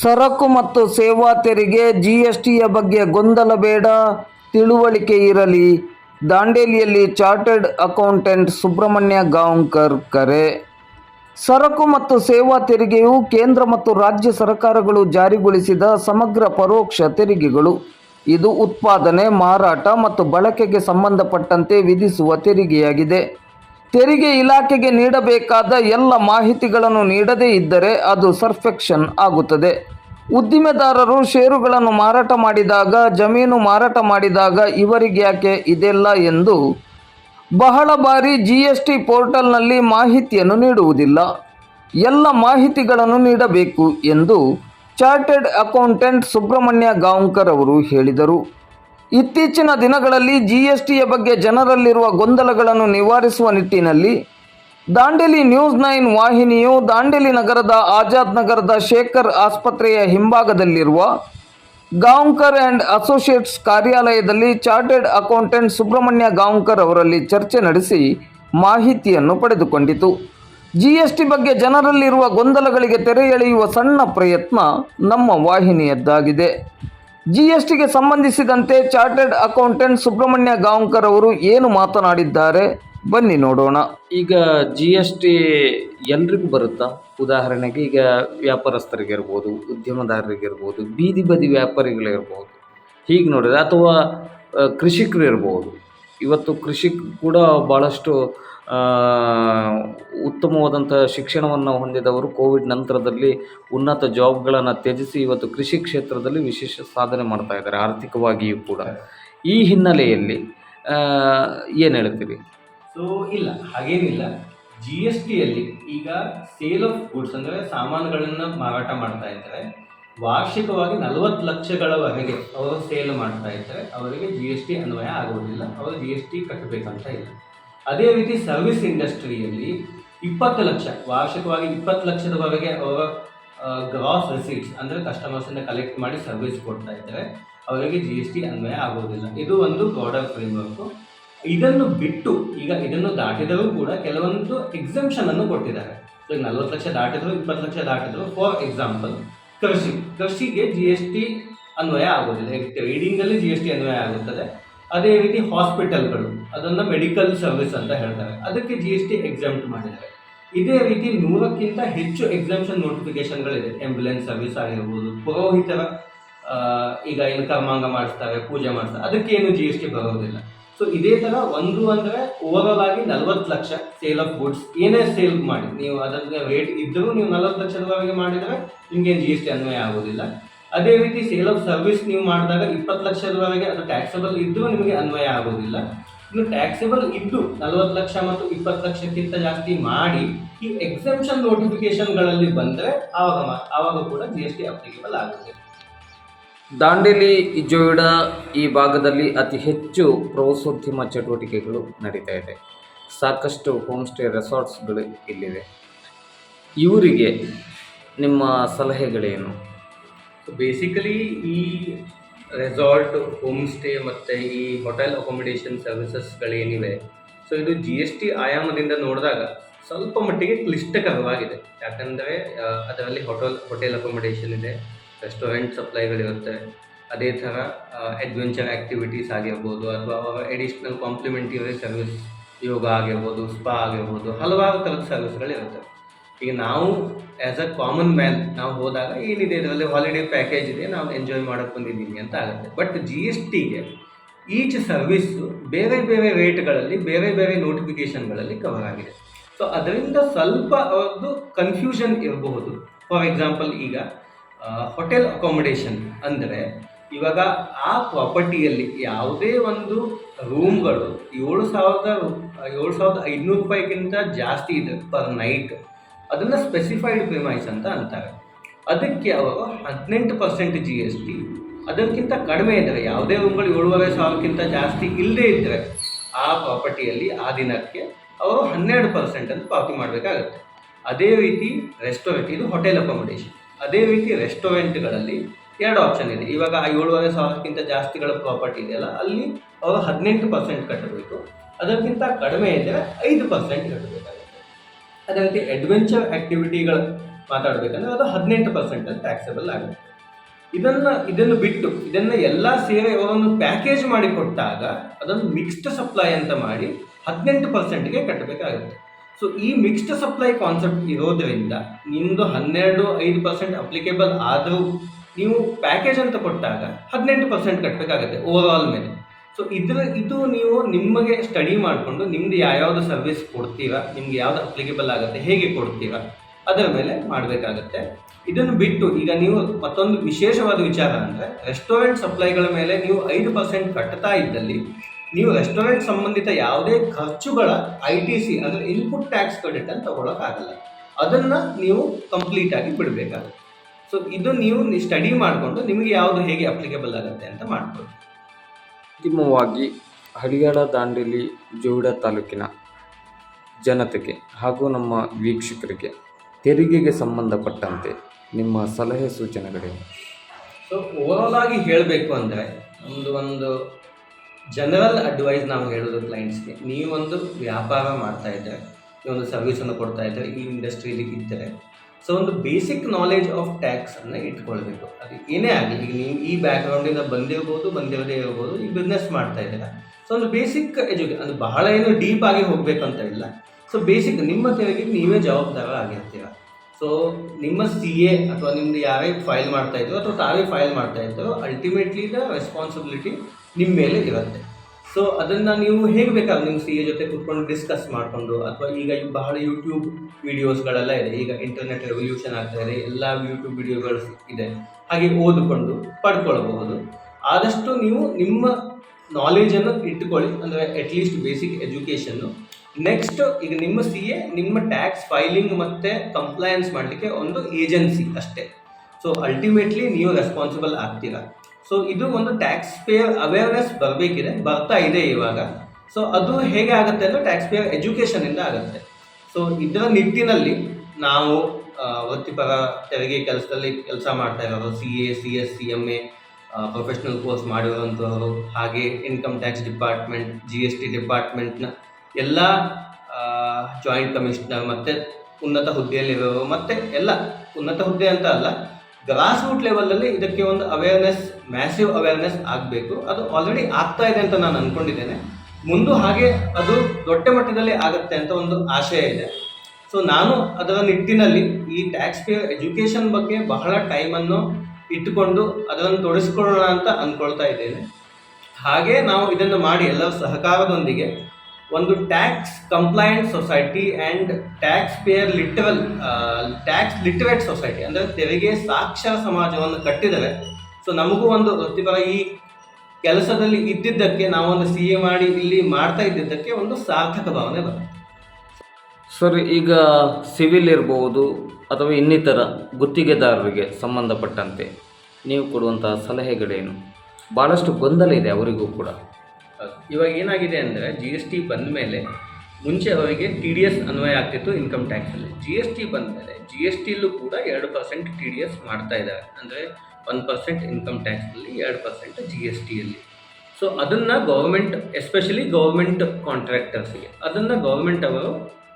ಸರಕು ಮತ್ತು ಸೇವಾ ತೆರಿಗೆ ಜಿಎಸ್ಟಿಯ ಬಗ್ಗೆ ಗೊಂದಲ ಬೇಡ, ತಿಳುವಳಿಕೆ ಇರಲಿ. ದಾಂಡೇಲಿಯಲ್ಲಿ ಚಾರ್ಟರ್ಡ್ ಅಕೌಂಟೆಂಟ್ ಸುಬ್ರಹ್ಮಣ್ಯ ಗಾಂವ್ಕರ್ ಕರೆ. ಸರಕು ಮತ್ತು ಸೇವಾ ತೆರಿಗೆಯು ಕೇಂದ್ರ ಮತ್ತು ರಾಜ್ಯ ಸರ್ಕಾರಗಳು ಜಾರಿಗೊಳಿಸಿದ ಸಮಗ್ರ ಪರೋಕ್ಷ ತೆರಿಗೆಗಳು. ಇದು ಉತ್ಪಾದನೆ, ಮಾರಾಟ ಮತ್ತು ಬಳಕೆಗೆ ಸಂಬಂಧಪಟ್ಟಂತೆ ವಿಧಿಸುವ ತೆರಿಗೆಯಾಗಿದೆ. ತೆರಿಗೆ ಇಲಾಖೆಗೆ ನೀಡಬೇಕಾದ ಎಲ್ಲ ಮಾಹಿತಿಗಳನ್ನು ನೀಡದೇ ಇದ್ದರೆ ಅದು ಸರ್ಫೆಕ್ಷನ್ ಆಗುತ್ತದೆ. ಉದ್ದಿಮೆದಾರರು ಷೇರುಗಳನ್ನು ಮಾರಾಟ ಮಾಡಿದಾಗ, ಜಮೀನು ಮಾರಾಟ ಮಾಡಿದಾಗ ಇವರಿಗೆ ಯಾಕೆ ಇದೆಲ್ಲ ಎಂದು ಬಹಳ ಬಾರಿ ಜಿ ಎಸ್ ಟಿ ಪೋರ್ಟಲ್ನಲ್ಲಿ ಮಾಹಿತಿಯನ್ನು ನೀಡುವುದಿಲ್ಲ. ಎಲ್ಲ ಮಾಹಿತಿಗಳನ್ನು ನೀಡಬೇಕು ಎಂದು ಚಾರ್ಟೆಡ್ ಅಕೌಂಟೆಂಟ್ ಸುಬ್ರಹ್ಮಣ್ಯ ಗಾಂವ್ಕರ್ ಅವರು ಹೇಳಿದರು. ಇತ್ತೀಚಿನ ದಿನಗಳಲ್ಲಿ ಜಿ ಬಗ್ಗೆ ಜನರಲ್ಲಿರುವ ಗೊಂದಲಗಳನ್ನು ನಿವಾರಿಸುವ ನಿಟ್ಟಿನಲ್ಲಿ ದಾಂಡೇಲಿ ನ್ಯೂಸ್ ನೈನ್ ವಾಹಿನಿಯು ದಾಂಡೇಲಿ ನಗರದ ಆಜಾದ್ ನಗರದ ಶೇಖರ್ ಆಸ್ಪತ್ರೆಯ ಹಿಂಭಾಗದಲ್ಲಿರುವ ಗಾಂವ್ಕರ್ ಆ್ಯಂಡ್ ಅಸೋಸಿಯೇಟ್ಸ್ ಕಾರ್ಯಾಲಯದಲ್ಲಿ ಚಾರ್ಟೆಡ್ ಅಕೌಂಟೆಂಟ್ ಸುಬ್ರಹ್ಮಣ್ಯ ಗಾಂವ್ಕರ್ ಅವರಲ್ಲಿ ಚರ್ಚೆ ನಡೆಸಿ ಮಾಹಿತಿಯನ್ನು ಪಡೆದುಕೊಂಡಿತು. ಜಿಎಸ್ಟಿ ಬಗ್ಗೆ ಜನರಲ್ಲಿರುವ ಗೊಂದಲಗಳಿಗೆ ತೆರೆ ಎಳೆಯುವ ಸಣ್ಣ ಪ್ರಯತ್ನ ನಮ್ಮ ವಾಹಿನಿಯದ್ದಾಗಿದೆ. ಜಿ ಎಸ್ ಟಿಗೆ ಸಂಬಂಧಿಸಿದಂತೆ ಚಾರ್ಟೆಡ್ ಅಕೌಂಟೆಂಟ್ ಸುಬ್ರಹ್ಮಣ್ಯ ಗಾಂವ್ಕರ್ ಅವರು ಏನು ಮಾತನಾಡಿದ್ದಾರೆ? ಬನ್ನಿ ನೋಡೋಣ. ಈಗ ಜಿ ಎಸ್ ಟಿ ಎಲ್ರಿಗೂ ಬರುತ್ತಾ? ಉದಾಹರಣೆಗೆ ಈಗ ವ್ಯಾಪಾರಸ್ಥರಿಗಿರ್ಬೋದು ಉದ್ಯಮದಾರರಿಗಿರ್ಬೋದು ಬೀದಿ ಬದಿ ವ್ಯಾಪಾರಿಗಳಿರ್ಬೋದು ಹೀಗೆ ನೋಡಿದ್ರೆ ಅಥವಾ ಕೃಷಿಕರು ಇರ್ಬೋದು. ಇವತ್ತು ಕೃಷಿ ಕೂಡ ಭಾಳಷ್ಟು ಉತ್ತಮವಾದಂಥ ಶಿಕ್ಷಣವನ್ನು ಹೊಂದಿದವರು ಕೋವಿಡ್ ನಂತರದಲ್ಲಿ ಉನ್ನತ ಜಾಬ್ಗಳನ್ನು ತ್ಯಜಿಸಿ ಇವತ್ತು ಕೃಷಿ ಕ್ಷೇತ್ರದಲ್ಲಿ ವಿಶೇಷ ಸಾಧನೆ ಮಾಡ್ತಾ ಇದ್ದಾರೆ, ಆರ್ಥಿಕವಾಗಿಯೂ ಕೂಡ. ಈ ಹಿನ್ನೆಲೆಯಲ್ಲಿ ಏನು ಹೇಳ್ತೀರಿ? ಸೊ ಇಲ್ಲ, ಹಾಗೇನಿಲ್ಲ. ಜಿ ಎಸ್ ಟಿಯಲ್ಲಿ ಈಗ ಸೇಲ್ ಆಫ್ ಗುಡ್ಸ್ ಅಂದರೆ ಸಾಮಾನುಗಳನ್ನು ಮಾರಾಟ ಮಾಡ್ತಾ ಇದ್ದಾರೆ. ವಾರ್ಷಿಕವಾಗಿ ನಲವತ್ತು ಲಕ್ಷಗಳವರೆಗೆ ಅವರು ಸೇಲ್ ಮಾಡ್ತಾ ಇದ್ದಾರೆ. ಅವರಿಗೆ ಜಿ ಎಸ್ ಟಿ ಅನ್ವಯ ಆಗುವುದಿಲ್ಲ. ಅವರು ಜಿ ಎಸ್ ಟಿ ಕಟ್ಟಬೇಕಂತ ಇಲ್ಲ. ಅದೇ ರೀತಿ ಸರ್ವಿಸ್ ಇಂಡಸ್ಟ್ರಿಯಲ್ಲಿ ಇಪ್ಪತ್ತು ಲಕ್ಷ, ವಾರ್ಷಿಕವಾಗಿ ಇಪ್ಪತ್ತು ಲಕ್ಷದವರೆಗೆ ಅವರ ಗ್ರಾಸ್ ರಿಸೀಟ್ಸ್ ಅಂದರೆ ಕಸ್ಟಮರ್ಸನ್ನು ಕಲೆಕ್ಟ್ ಮಾಡಿ ಸರ್ವಿಸ್ ಕೊಡ್ತಾ ಇದ್ದಾರೆ. ಅವರಿಗೆ ಜಿ ಎಸ್ ಟಿ ಅನ್ವಯ ಆಗೋದಿಲ್ಲ. ಇದು ಒಂದು ಬ್ರಾಡರ್ ಫ್ರೇಮ್ವರ್ಕು ಇದನ್ನು ಬಿಟ್ಟು ಈಗ ಇದನ್ನು ದಾಟಿದರೂ ಕೂಡ ಕೆಲವೊಂದು ಎಕ್ಸಂಪ್ಷನ್ ಅನ್ನು ಕೊಟ್ಟಿದ್ದಾರೆ. ಈಗ ನಲ್ವತ್ತು ಲಕ್ಷ ದಾಟಿದ್ರು, ಇಪ್ಪತ್ತು ಲಕ್ಷ ದಾಟಿದ್ರು ಫಾರ್ ಎಕ್ಸಾಂಪಲ್ ಕೃಷಿ. ಕೃಷಿಗೆ ಜಿ ಎಸ್ ಟಿ ಅನ್ವಯ ಆಗೋದಿಲ್ಲ. ಟ್ರೇಡಿಂಗಲ್ಲಿ ಜಿ ಎಸ್ ಟಿ ಅನ್ವಯ ಆಗುತ್ತದೆ. ಅದೇ ರೀತಿ ಹಾಸ್ಪಿಟಲ್ಗಳು, ಅದನ್ನು ಮೆಡಿಕಲ್ ಸರ್ವಿಸ್ ಅಂತ ಹೇಳ್ತಾರೆ. ಅದಕ್ಕೆ ಜಿ ಎಸ್ ಟಿ ಎಕ್ಸಾಮ್ಟ್ ಮಾಡಿದ್ದಾರೆ. ಇದೇ ರೀತಿ ನೂರಕ್ಕಿಂತ ಹೆಚ್ಚು ಎಕ್ಸಾಮ್ಷನ್ ನೋಟಿಫಿಕೇಶನ್ಗಳಿದೆ ಆಂಬ್ಯುಲೆನ್ಸ್ ಸರ್ವಿಸ್ ಆಗಿರ್ಬೋದು, ಪುರೋಹಿತರ ಈಗ ಏನು ಕರ್ಮಾಂಗ ಮಾಡಿಸ್ತಾರೆ, ಪೂಜೆ ಮಾಡಿಸ್ತಾರೆ. ಅದಕ್ಕೇನು ಜಿ ಎಸ್ ಟಿ ಬರೋದಿಲ್ಲ. ಸೊ ಇದೇ ಥರ ಒಂದು ಅಂದರೆ ಓವರಾಲ್ ಆಗಿ ನಲ್ವತ್ತು ಲಕ್ಷ ಸೇಲ್ ಆಫ್ ಗುಡ್ಸ್ ಏನೇ ಸೇಲ್ ಮಾಡಿ. ನೀವು ಅದಕ್ಕೆ ರೇಟ್ ಇದ್ದರೂ ನೀವು ನಲ್ವತ್ತು ಲಕ್ಷದವರೆಗೆ ಮಾಡಿದರೆ ನಿಮಗೆ ಜಿ ಎಸ್ ಟಿ ಅನ್ವಯ ಆಗೋದಿಲ್ಲ. ಅದೇ ರೀತಿ ಸೇಲ್ ಆಫ್ ಸರ್ವಿಸ್ ನೀವು ಮಾಡಿದಾಗ ಇಪ್ಪತ್ತು ಲಕ್ಷದವರೆಗೆ ಅದು ಟ್ಯಾಕ್ಸಬಲ್ ಇದ್ದರೂ ನಿಮಗೆ ಅನ್ವಯ ಆಗೋದಿಲ್ಲ ಇನ್ನು ಟ್ಯಾಕ್ಸಬಲ್ ಇದ್ದು ನಲವತ್ತು ಲಕ್ಷ ಮತ್ತು ಇಪ್ಪತ್ತು ಲಕ್ಷಕ್ಕಿಂತ ಜಾಸ್ತಿ ಮಾಡಿ ಈ ಎಕ್ಸೆಂಪ್ಷನ್ ನೋಟಿಫಿಕೇಶನ್ಗಳಲ್ಲಿ ಬಂದರೆ ಆವಾಗ ಆವಾಗ ಕೂಡ ಜಿ ಎಸ್ ಟಿ ಅಪ್ಲಿಕೇಬಲ್ ಆಗುತ್ತೆ. ದಾಂಡೇಲಿ ಜೋಯಿಡ ಈ ಭಾಗದಲ್ಲಿ ಅತಿ ಹೆಚ್ಚು ಪ್ರವಾಸೋದ್ಯಮ ಚಟುವಟಿಕೆಗಳು ನಡೀತಾ ಇದೆ. ಸಾಕಷ್ಟು ಹೋಮ್ ಸ್ಟೇ ರೆಸಾರ್ಟ್ಸ್ಗಳು ಇಲ್ಲಿವೆ. ಇವರಿಗೆ ನಿಮ್ಮ ಸಲಹೆಗಳೇನು? ಬೇಸಿಕಲಿ ಈ ರೆಸಾರ್ಟ್ ಹೋಮ್ ಸ್ಟೇ ಮತ್ತು ಈ ಹೋಟೆಲ್ ಅಕೊಮಿಡೇಷನ್ ಸರ್ವಿಸಸ್ಗಳೇನಿವೆ ಸೊ ಇದು ಜಿ ಎಸ್ ಟಿ ಆಯಾಮದಿಂದ ನೋಡಿದಾಗ ಸ್ವಲ್ಪ ಮಟ್ಟಿಗೆ ಕ್ಲಿಷ್ಟಕರವಾಗಿದೆ. ಯಾಕಂದರೆ ಅದರಲ್ಲಿ ಹೋಟೆಲ್ ಹೋಟೆಲ್ ಅಕೊಮಿಡೇಷನ್ ಇದೆ ರೆಸ್ಟೋರೆಂಟ್ ಸಪ್ಲೈಗಳಿರುತ್ತೆ ಅದೇ ಥರ ಅಡ್ವೆಂಚರ್ ಆ್ಯಕ್ಟಿವಿಟೀಸ್ ಆಗಿರ್ಬೋದು, ಅಥವಾ ಅವರ ಕಾಂಪ್ಲಿಮೆಂಟರಿ ಸರ್ವಿಸ್ ಯೋಗ ಆಗಿರ್ಬೋದು ಸ್ಪಾ ಆಗಿರ್ಬೋದು, ಹಲವಾರು ಥರದ ಸರ್ವಿಸ್ಗಳಿರುತ್ತೆ ಈಗ ನಾವು ಆ್ಯಸ್ ಅ ಕಾಮನ್ ಮ್ಯಾನ್ ನಾವು ಹೋದಾಗ ಏನಿದೆ, ಇದರಲ್ಲಿ ಹಾಲಿಡೇ ಪ್ಯಾಕೇಜ್ ಇದೆ, ನಾವು ಎಂಜಾಯ್ ಮಾಡೋಕ್ಕೆ ಬಂದಿದ್ದೀವಿ ಅಂತ ಆಗುತ್ತೆ. ಬಟ್ ಜಿ ಎಸ್ ಟಿಗೆ ಈಚ್ ಸರ್ವಿಸ್ಸು ಬೇರೆ ಬೇರೆ ರೇಟ್ಗಳಲ್ಲಿ ಬೇರೆ ಬೇರೆ ನೋಟಿಫಿಕೇಷನ್ಗಳಲ್ಲಿ ಕವರ್ ಆಗಿದೆ. ಸೊ ಅದರಿಂದ ಸ್ವಲ್ಪ ಒಂದು ಕನ್ಫ್ಯೂಷನ್ ಇರಬಹುದು. ಫಾರ್ ಎಕ್ಸಾಂಪಲ್ ಈಗ ಹೋಟೆಲ್ ಅಕಾಮಿಡೇಷನ್ ಅಂದರೆ ಇವಾಗ ಆ ಪ್ರಾಪರ್ಟಿಯಲ್ಲಿ ಯಾವುದೇ ಒಂದು ರೂಮ್ಗಳು ಏಳು ಸಾವಿರದ ಏಳು ಸಾವಿರದ ಐದುನೂರು ರೂಪಾಯಿಗಿಂತ ಜಾಸ್ತಿ ಇದೆ ಪರ್ ನೈಟ್ ಅದನ್ನು ಸ್ಪೆಸಿಫೈಡ್ ಪ್ರಿಮೈಸ್ ಅಂತ ಅಂತಾರೆ. ಅದಕ್ಕೆ ಅವರು ಹದಿನೆಂಟು ಪರ್ಸೆಂಟ್ ಜಿ ಎಸ್ ಟಿ ಅದಕ್ಕಿಂತ ಕಡಿಮೆ ಇದ್ದರೆ ಯಾವುದೇ ರೂಮ್ಗಳು ಏಳುವರೆ ಸಾವಿರಕ್ಕಿಂತ ಜಾಸ್ತಿ ಇಲ್ಲದೇ ಇದ್ದರೆ ಆ ಪ್ರಾಪರ್ಟಿಯಲ್ಲಿ ಆ ದಿನಕ್ಕೆ ಅವರು ಹನ್ನೆರಡು ಪರ್ಸೆಂಟ್ ಅಂತ ಪಾವತಿ ಮಾಡಬೇಕಾಗುತ್ತೆ. ಅದೇ ರೀತಿ ರೆಸ್ಟೋರೆಂಟ್ ಇದು ಹೋಟೆಲ್ ಅಕೊಮೊಡೇಷನ್ ಅದೇ ರೀತಿ ರೆಸ್ಟೋರೆಂಟ್ಗಳಲ್ಲಿ ಎರಡು ಆಪ್ಷನ್ ಇದೆ. ಇವಾಗ ಆ ಏಳುವರೆ ಸಾವಿರಕ್ಕಿಂತ ಜಾಸ್ತಿಗಳ ಪ್ರಾಪರ್ಟಿ ಇದೆಯಲ್ಲ, ಅಲ್ಲಿ ಅವರು ಹದಿನೆಂಟು ಪರ್ಸೆಂಟ್ ಕಟ್ಟಬೇಕು. ಅದಕ್ಕಿಂತ ಕಡಿಮೆ ಇದ್ದರೆ ಐದು ಪರ್ಸೆಂಟ್ ಕಟ್ಟಬೇಕಾಗುತ್ತೆ. ಅದೇ ರೀತಿ ಅಡ್ವೆಂಚರ್ ಆ್ಯಕ್ಟಿವಿಟಿಗಳ ಮಾತಾಡಬೇಕಂದ್ರೆ ಅದು ಹದಿನೆಂಟು ಪರ್ಸೆಂಟ್ ಅಲ್ಲಿ ಟ್ಯಾಕ್ಸಬಲ್ ಆಗುತ್ತೆ. ಇದನ್ನ, ಇದನ್ನು ಬಿಟ್ಟು, ಇದನ್ನ ಎಲ್ಲ ಸೇವೆ ಒಂದು ಪ್ಯಾಕೇಜ್ ಮಾಡಿ ಕೊಟ್ಟಾಗ ಅದನ್ನು ಮಿಕ್ಸ್ಡ್ ಸಪ್ಲೈ ಅಂತ ಮಾಡಿ ಹದಿನೆಂಟು ಪರ್ಸೆಂಟ್ಗೆ ಕಟ್ಟಬೇಕಾಗುತ್ತೆ. ಸೊ ಈ ಮಿಕ್ಸ್ಡ್ ಸಪ್ಲೈ ಕಾನ್ಸೆಪ್ಟ್ ಇರೋದ್ರಿಂದ ನಿಮ್ಮದು ಹನ್ನೆರಡು, ಐದು ಪರ್ಸೆಂಟ್ ಅಪ್ಲಿಕೇಬಲ್ ಆದರೂ ನೀವು ಪ್ಯಾಕೇಜ್ ಅಂತ ಕೊಟ್ಟಾಗ ಹದಿನೆಂಟು ಪರ್ಸೆಂಟ್ ಕಟ್ಟಬೇಕಾಗುತ್ತೆ ಓವರ್ ಆಲ್ ಮೇಲೆ. ಸೊ ಇದ್ರ ಇದು ನೀವು ನಿಮಗೆ ಸ್ಟಡಿ ಮಾಡಿಕೊಂಡು ನಿಮ್ದು ಯಾವ್ಯಾವ್ದು ಸರ್ವಿಸ್ ಕೊಡ್ತೀರಾ, ನಿಮ್ಗೆ ಯಾವ್ದು ಅಪ್ಲಿಕೇಬಲ್ ಆಗುತ್ತೆ, ಹೇಗೆ ಕೊಡ್ತೀರಾ, ಅದರ ಮೇಲೆ ಮಾಡಬೇಕಾಗತ್ತೆ. ಇದನ್ನು ಬಿಟ್ಟು ಈಗ ನೀವು ಮತ್ತೊಂದು ವಿಶೇಷವಾದ ವಿಚಾರ ಅಂದರೆ ರೆಸ್ಟೋರೆಂಟ್ ಸಪ್ಲೈಗಳ ಮೇಲೆ ನೀವು ಐದು ಪರ್ಸೆಂಟ್ ಕಟ್ತಾ ಇದ್ದಲ್ಲಿ, ನೀವು ರೆಸ್ಟೋರೆಂಟ್ ಸಂಬಂಧಿತ ಯಾವುದೇ ಖರ್ಚುಗಳ ಐ ಟಿ ಸಿ ಅಂದರೆ ಇನ್ಪುಟ್ ಟ್ಯಾಕ್ಸ್ ಕ್ರೆಡಿಟ್ ಅಂತ ತಗೊಳಕ್ಕಾಗಲ್ಲ. ಅದನ್ನು ನೀವು ಕಂಪ್ಲೀಟ್ ಆಗಿ ಬಿಡಬೇಕಾಗುತ್ತೆ. ಸೊ ಇದು ನೀವು ಸ್ಟಡಿ ಮಾಡಿಕೊಂಡು ನಿಮಗೆ ಯಾವುದು ಹೇಗೆ ಅಪ್ಲಿಕೇಬಲ್ ಆಗುತ್ತೆ ಅಂತ ಮಾಡ್ಕೊಳ್ಳಿ ಅಂತಿಮವಾಗಿ ಹಳಿಯಾಳ ದಾಂಡೇಲಿ ಜೋಯಿಡಾ ತಾಲೂಕಿನ ಜನತೆಗೆ ಹಾಗೂ ನಮ್ಮ ವೀಕ್ಷಕರಿಗೆ ತೆರಿಗೆಗೆ ಸಂಬಂಧಪಟ್ಟಂತೆ ನಿಮ್ಮ ಸಲಹೆ ಸೂಚನೆಗಳೇನು? ಸೊ ಓವರಾಲ್ ಆಗಿ ಹೇಳಬೇಕು ಅಂದರೆ ಒಂದು ಒಂದು ಜನರಲ್ ಅಡ್ವೈಸ್ ನಾವು ಹೇಳೋದು ಕ್ಲೈಂಟ್ಸ್ಗೆ ನೀವೊಂದು ವ್ಯಾಪಾರ ಮಾಡ್ತಾ ಇದ್ದರೆ ನೀವೊಂದು ಸರ್ವಿಸನ್ನು ಕೊಡ್ತಾ ಇದ್ದರೆ ಈ ಇಂಡಸ್ಟ್ರೀಲಿ ಇದ್ದರೆ ಸೊ ಒಂದು ಬೇಸಿಕ್ ನಾಲೆಜ್ ಆಫ್ ಟ್ಯಾಕ್ಸನ್ನು ಇಟ್ಕೊಳ್ಬೇಕು. ಅದು ಏನೇ ಆಗಲಿ, ಈಗ ನೀವು ಈ ಬ್ಯಾಕ್ಗ್ರೌಂಡಿಂದ ಬಂದಿರ್ಬೋದು ಬಂದಿರದೇ ಇರ್ಬೋದು ಈ ಬಿಸ್ನೆಸ್ ಮಾಡ್ತಾ ಇದ್ದೀರಾ. ಸೊ ಒಂದು ಬೇಸಿಕ್ ಎಜುಕೇಶನ್ ಅದು ಬಹಳ ಏನು ಡೀಪ್ ಆಗಿ ಹೋಗಬೇಕು ಅಂತ ಇಲ್ಲ. ಸೊ ಬೇಸಿಕ್ ನಿಮ್ಮ ತೆರಿಗೆ ನೀವೇ ಜವಾಬ್ದಾರ ಆಗಿರ್ತೀರ. ಸೊ ನಿಮ್ಮ ಸಿ ಎ ಅಥವಾ ನಿಮ್ದು ಯಾರೇ ಫೈಲ್ ಮಾಡ್ತಾ ಇದ್ದೀರೋ ಅಥವಾ ತಾವೇ ಫೈಲ್ ಮಾಡ್ತಾ ಇದ್ದೀರೋ ಅಲ್ಟಿಮೇಟ್ಲಿ ದ ರೆಸ್ಪಾನ್ಸಿಬಿಲಿಟಿ ನಿಮ್ಮ ಮೇಲೆ ಇರುತ್ತೆ. ಸೊ ಅದನ್ನು ನೀವು ಹೇಗೆ ಬೇಕಾದ್ರೆ ನಿಮ್ಮ ಸಿ ಎ ಜೊತೆ ಕೂತ್ಕೊಂಡು ಡಿಸ್ಕಸ್ ಮಾಡಿಕೊಂಡು ಅಥವಾ ಈಗ ಬಹಳ ಯೂಟ್ಯೂಬ್ ವಿಡಿಯೋಸ್ಗಳೆಲ್ಲ ಇದೆ. ಈಗ ಇಂಟರ್ನೆಟ್ ರೆವಲ್ಯೂಷನ್ ಆಗ್ತಾ ಇದೆ. ಎಲ್ಲ ಯೂಟ್ಯೂಬ್ ವಿಡಿಯೋಗಳು ಇದೆ ಹಾಗೆ ಓದಿಕೊಂಡು ಪಡ್ಕೊಳ್ಬಹುದು. ಆದಷ್ಟು ನೀವು ನಿಮ್ಮ ನಾಲೆಜನ್ನು ಇಟ್ಟುಕೊಳ್ಳಿ. ಅಂದರೆ ಅಟ್ಲೀಸ್ಟ್ ಬೇಸಿಕ್ ಎಜುಕೇಷನ್ನು ನೆಕ್ಸ್ಟ್ ಈಗ ನಿಮ್ಮ ಸಿ ಎ ನಿಮ್ಮ ಟ್ಯಾಕ್ಸ್ ಫೈಲಿಂಗ್ ಮತ್ತು ಕಂಪ್ಲಯನ್ಸ್ ಮಾಡಲಿಕ್ಕೆ ಒಂದು ಏಜೆನ್ಸಿ ಅಷ್ಟೇ. ಸೊ ಅಲ್ಟಿಮೇಟ್ಲಿ ನೀವು ರೆಸ್ಪಾನ್ಸಿಬಲ್ ಆಗ್ತೀರಾ? ಸೊ ಇದು ಒಂದು ಟ್ಯಾಕ್ಸ್ ಪೇಯರ್ ಅವೇರ್ನೆಸ್ ಬರಬೇಕಿದೆ. ಬರ್ತಾ ಇದೆ ಇವಾಗ. ಸೊ ಅದು ಹೇಗೆ ಆಗುತ್ತೆ ಅಂದರೆ ಟ್ಯಾಕ್ಸ್ ಪೇಯರ್ ಎಜುಕೇಷನಿಂದ ಆಗುತ್ತೆ. ಸೊ ಇದರ ನಿಟ್ಟಿನಲ್ಲಿ ನಾವು ವೃತ್ತಿಪರ ತೆರಿಗೆ ಕೆಲಸದಲ್ಲಿ ಕೆಲಸ ಮಾಡ್ತಾ ಇರೋರು C A C S C M A professional course ಮಾಡಿರುವಂಥವರು ಹಾಗೆ income tax department G S T ಡಿಪಾರ್ಟ್ಮೆಂಟ್ನ ಎಲ್ಲ ಜಾಯಿಂಟ್ ಕಮಿಷನರ್ ಮತ್ತು ಉನ್ನತ ಹುದ್ದೆಯಲ್ಲಿರೋರು, ಮತ್ತು ಎಲ್ಲ, ಉನ್ನತ ಹುದ್ದೆ ಅಂತ ಅಲ್ಲ ಗ್ರಾಸ್ ರೂಟ್ ಲೆವೆಲಲ್ಲಿ ಇದಕ್ಕೆ ಒಂದು ಅವೇರ್ನೆಸ್ ಮ್ಯಾಸಿವ್ ಅವೇರ್ನೆಸ್ ಆಗಬೇಕು. ಅದು ಆಲ್ರೆಡಿ ಆಗ್ತಾ ಇದೆ ಅಂತ ನಾನು ಅಂದ್ಕೊಂಡಿದ್ದೇನೆ ಮುಂದೆ ಹಾಗೆ ಅದು ದೊಡ್ಡ ಮಟ್ಟದಲ್ಲಿ ಆಗುತ್ತೆ ಅಂತ ಒಂದು ಆಶಯ ಇದೆ. ಸೊ ನಾನು ಅದರ ನಿಟ್ಟಿನಲ್ಲಿ ಈ ಟ್ಯಾಕ್ಸ್ ಪೇಯರ್ ಎಜುಕೇಷನ್ ಬಗ್ಗೆ ಬಹಳ ಟೈಮನ್ನು ಇಟ್ಟುಕೊಂಡು ಅದನ್ನು ತೊಡಗಿಸ್ಕೊಳ್ಳೋಣ ಅಂತ ಅಂದ್ಕೊಳ್ತಾ ಇದ್ದೇನೆ. ಹಾಗೆ ನಾವು ಇದನ್ನು ಮಾಡಿ ಎಲ್ಲರ ಸಹಕಾರದೊಂದಿಗೆ ಒಂದು tax compliant society and tax payer literal tax literate society ಅಂದರೆ ತೆರಿಗೆ ಸಾಕ್ಷರ ಸಮಾಜವನ್ನು ಕಟ್ಟಿದರೆ. ಸೊ ನಮಗೂ ಒಂದು ವೃತ್ತಿಪರ ಈ ಕೆಲಸದಲ್ಲಿ ಇದ್ದಿದ್ದಕ್ಕೆ ನಾವೊಂದು ಸಿ ಎ ಮಾಡಿ ಇಲ್ಲಿ ಮಾಡ್ತಾ ಇದ್ದಿದ್ದಕ್ಕೆ ಒಂದು ಸಾರ್ಥಕ ಭಾವನೆ ಬರುತ್ತೆ ಸರ್ ಈಗ ಸಿವಿಲ್ ಇರ್ಬೋದು ಅಥವಾ ಇನ್ನಿತರ ಗುತ್ತಿಗೆದಾರರಿಗೆ ಸಂಬಂಧಪಟ್ಟಂತೆ ನೀವು ಕೊಡುವಂತಹ ಸಲಹೆಗಳೇನು? ಭಾಳಷ್ಟು ಗೊಂದಲ ಇದೆ ಅವರಿಗೂ ಕೂಡ. ಇವಾಗ ಏನಾಗಿದೆ ಅಂದರೆ ಜಿ ಎಸ್ ಟಿ ಬಂದ ಮೇಲೆ ಮುಂಚೆ ಅವರಿಗೆ ಟಿ ಡಿ ಎಸ್ ಅನ್ವಯ ಆಗ್ತಿತ್ತು ಇನ್ಕಮ್ ಟ್ಯಾಕ್ಸಲ್ಲಿ ಜಿ ಎಸ್ ಟಿ ಬಂದ ಮೇಲೆ ಜಿ ಎಸ್ ಟಿಯಲ್ಲೂ ಕೂಡ ಎರಡು ಪರ್ಸೆಂಟ್ ಟಿ ಡಿ ಎಸ್ ಮಾಡ್ತಾ ಇದ್ದಾರೆ. ಅಂದರೆ ಒನ್ ಪರ್ಸೆಂಟ್ ಇನ್ಕಮ್ ಟ್ಯಾಕ್ಸಲ್ಲಿ ಎರಡು ಪರ್ಸೆಂಟ್ ಜಿ ಎಸ್ ಟಿಯಲ್ಲಿ ಸೊ ಅದನ್ನು ಗೌರ್ಮೆಂಟ್ ಎಸ್ಪೆಷಲಿ ಗೌರ್ಮೆಂಟ್ ಕಾಂಟ್ರಾಕ್ಟರ್ಸಿಗೆ ಅದನ್ನು ಗೌರ್ಮೆಂಟ್ ಅವರು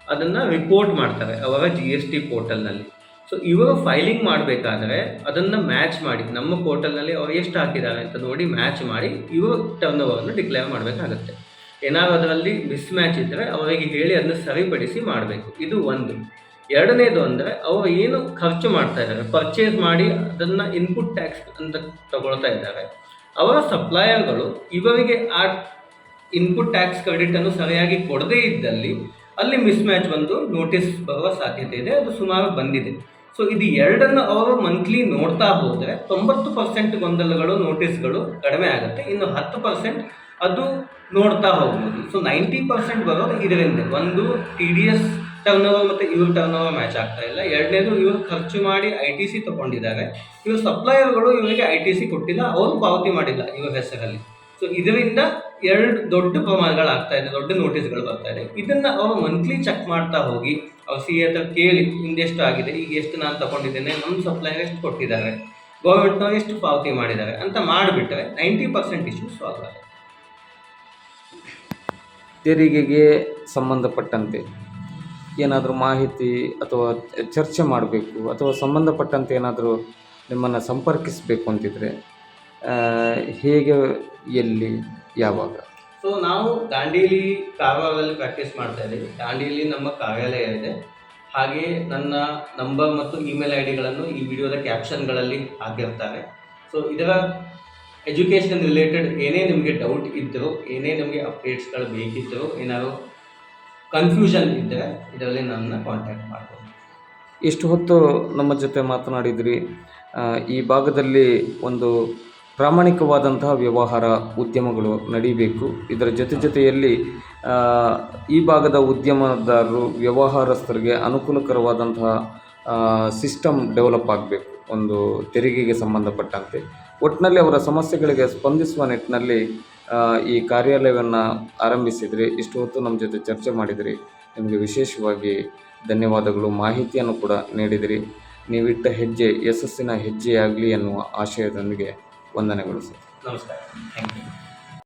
ಅದನ್ನು ರಿಪೋರ್ಟ್ ಮಾಡ್ತಾರೆ ಅವರ ಜಿ ಎಸ್ ಟಿ ಪೋರ್ಟಲ್ನಲ್ಲಿ ಸೊ ಇವರು ಫೈಲಿಂಗ್ ಮಾಡಬೇಕಾದ್ರೆ ಅದನ್ನು ಮ್ಯಾಚ್ ಮಾಡಿ ನಮ್ಮ ಪೋರ್ಟಲ್ನಲ್ಲಿ ಅವ್ರು ಎಷ್ಟು ಹಾಕಿದ್ದಾರೆ ಅಂತ ನೋಡಿ ಮ್ಯಾಚ್ ಮಾಡಿ ಇವರು ಟರ್ನ್ ಓವರನ್ನು ಡಿಕ್ಲೇರ್ ಮಾಡಬೇಕಾಗತ್ತೆ. ಏನಾದರೂ ಅದರಲ್ಲಿ ಮಿಸ್ ಮ್ಯಾಚ್ ಇದ್ದರೆ ಅವರಿಗೆ ಹೇಳಿ ಅದನ್ನು ಸರಿಪಡಿಸಿ ಮಾಡಬೇಕು. ಇದು ಒಂದು. ಎರಡನೇದು ಅಂದರೆ ಅವರು ಏನು ಖರ್ಚು ಮಾಡ್ತಾ ಇದ್ದಾರೆ ಪರ್ಚೇಸ್ ಮಾಡಿ ಅದನ್ನು ಇನ್ಪುಟ್ ಟ್ಯಾಕ್ಸ್ ಅಂತ ತಗೊಳ್ತಾ ಇದ್ದಾರೆ. ಅವರ ಸಪ್ಲೈಯರ್ಗಳು ಇವರಿಗೆ ಆ ಇನ್ಪುಟ್ ಟ್ಯಾಕ್ಸ್ ಕ್ರೆಡಿಟನ್ನು ಸರಿಯಾಗಿ ಕೊಡದೇ ಇದ್ದಲ್ಲಿ ಅಲ್ಲಿ ಮಿಸ್ ಮ್ಯಾಚ್ ಬಂದು ನೋಟಿಸ್ ಬರುವ ಸಾಧ್ಯತೆ ಇದೆ ಅದು ಸುಮಾರು ಬಂದಿದೆ. ಸೊ ಇದು ಎರಡನ್ನು ಅವರು ಮಂತ್ಲಿ ನೋಡ್ತಾ ಹೋದರೆ ತೊಂಬತ್ತು ಪರ್ಸೆಂಟ್ ಗೊಂದಲಗಳು ನೋಟಿಸ್ಗಳು ಕಡಿಮೆ ಆಗುತ್ತೆ. ಇನ್ನು ಹತ್ತು ಪರ್ಸೆಂಟ್ ಅದು ನೋಡ್ತಾ ಹೋಗ್ಬೋದು. ಸೊ ನೈಂಟಿ ಪರ್ಸೆಂಟ್ ಬರೋದು ಇದರಿಂದ. ಒಂದು T D S turnover ಮತ್ತು ಇವ್ರ ಟರ್ನ್ ಓವರ್ ಮ್ಯಾಚ್ ಆಗ್ತಾ ಇಲ್ಲ. ಎರಡನೇದು ಇವರು ಖರ್ಚು ಮಾಡಿ ಐ ಟಿ ಸಿ ತಗೊಂಡಿದ್ದಾರೆ. ಇವರು ಸಪ್ಲೈಯರ್ಗಳು ಇವರಿಗೆ ಐ ಟಿ ಸಿ ಕೊಟ್ಟಿಲ್ಲ. ಅವರು ಪಾವತಿ ಮಾಡಿಲ್ಲ ಇವರ ಹೆಸರಲ್ಲಿ. ಸೊ ಇದರಿಂದ ಎರಡು ದೊಡ್ಡ ಪ್ರಮಾಣಗಳಾಗ್ತಾ ಇದೆ, ದೊಡ್ಡ ನೋಟಿಸ್ಗಳು ಬರ್ತಾ ಇದೆ. ಇದನ್ನ ಅವರು ಮಂತ್ಲಿ ಚೆಕ್ ಮಾಡ್ತಾ ಹೋಗಿ, ಅವ್ರು ಸಿ ಹತ್ರ ಕೇಳಿ, ಹಿಂದೆಷ್ಟು ಆಗಿದೆ, ಈಗ ಎಷ್ಟು ನಾನು ತಗೊಂಡಿದ್ದೇನೆ, ನಮ್ಮ ಸಪ್ಲೈ ಎಷ್ಟು ಕೊಟ್ಟಿದ್ದಾರೆ ಗೌರ್ಮೆಂಟ್ನವ್ರು ಎಷ್ಟು ಪಾವತಿ ಮಾಡಿದ್ದಾರೆ ಅಂತ ಮಾಡಿಬಿಟ್ರೆ ನೈಂಟಿ ಪರ್ಸೆಂಟ್ ಇಶ್ಯೂ ಸಾಲ್ವ್ ಆಗುತ್ತೆ. ತೆರಿಗೆಗೆ ಸಂಬಂಧಪಟ್ಟಂತೆ ಏನಾದರೂ ಮಾಹಿತಿ ಅಥವಾ ಚರ್ಚೆ ಮಾಡಬೇಕು, ಅಥವಾ ಸಂಬಂಧಪಟ್ಟಂತೆ ಏನಾದರೂ ನಿಮ್ಮನ್ನು ಸಂಪರ್ಕಿಸಬೇಕು ಅಂತಿದ್ರೆ ಹೇಗೆ ಎಲ್ಲಿ ಯಾವಾಗ? ಸೊ ನಾವು ದಾಂಡೇಲಿ ಕಾರವಾರದಲ್ಲಿ ಪ್ರಾಕ್ಟೀಸ್ ಮಾಡ್ತಾ ಇದ್ದೀವಿ. ದಾಂಡೇಲಿ ನಮ್ಮ ಕಾರ್ಯಾಲಯ ಇದೆ. ಹಾಗೆ ನನ್ನ ನಂಬರ್ ಮತ್ತು ಇಮೇಲ್ ಐ ಡಿಗಳನ್ನು ಈ ವಿಡಿಯೋದ ಕ್ಯಾಪ್ಷನ್ಗಳಲ್ಲಿ ಹಾಕಿರ್ತಾರೆ. ಸೊ ಇದರ ಎಜುಕೇಷನ್ ರಿಲೇಟೆಡ್ ಏನೇ ನಿಮಗೆ ಡೌಟ್ ಇದ್ದರೂ ಏನೇ ನಿಮಗೆ ಅಪ್ಡೇಟ್ಸ್ಗಳು ಬೇಕಿದ್ದರೂ ಏನಾದರೂ ಕನ್ಫ್ಯೂಷನ್ ಇದ್ದರೆ ಇದರಲ್ಲಿ ನನ್ನ ಕಾಂಟ್ಯಾಕ್ಟ್ ಮಾಡ್ಬೋದು. ಇಷ್ಟು ಹೊತ್ತು ನಮ್ಮ ಜೊತೆ ಮಾತನಾಡಿದ್ರಿ. ಈ ಭಾಗದಲ್ಲಿ ಒಂದು ಪ್ರಾಮಾಣಿಕವಾದಂತಹ ವ್ಯವಹಾರ ಉದ್ಯಮಗಳು ನಡೀಬೇಕು. ಇದರ ಜೊತೆ ಜೊತೆಯಲ್ಲಿ ಈ ಭಾಗದ ಉದ್ಯಮದಾರರು ವ್ಯವಹಾರಸ್ಥರಿಗೆ ಅನುಕೂಲಕರವಾದಂತಹ ಸಿಸ್ಟಮ್ ಡೆವಲಪ್ ಆಗಬೇಕು. ಒಂದು ತೆರಿಗೆಗೆ ಸಂಬಂಧಪಟ್ಟಂತೆ. ಒಟ್ಟಿನಲ್ಲಿ ಅವರ ಸಮಸ್ಯೆಗಳಿಗೆ ಸ್ಪಂದಿಸುವ ನಿಟ್ಟಿನಲ್ಲಿ ಈ ಕಾರ್ಯಾಲಯವನ್ನು ಆರಂಭಿಸಿದರೆ. ಇಷ್ಟು ಹೊತ್ತು ನಮ್ಮ ಜೊತೆ ಚರ್ಚೆ ಮಾಡಿದರೆ. ನಿಮಗೆ ವಿಶೇಷವಾಗಿ ಧನ್ಯವಾದಗಳು. ಮಾಹಿತಿಯನ್ನು ಕೂಡ ನೀಡಿದಿರಿ. ನೀವಿಟ್ಟ ಹೆಜ್ಜೆ, ಯಶಸ್ಸಿನ ಹೆಜ್ಜೆಯಾಗಲಿ ಎನ್ನುವ ಆಶಯದೊಂದಿಗೆ ವಂದನೆಗಳು ಸರ್. ನಮಸ್ಕಾರ. Thank you.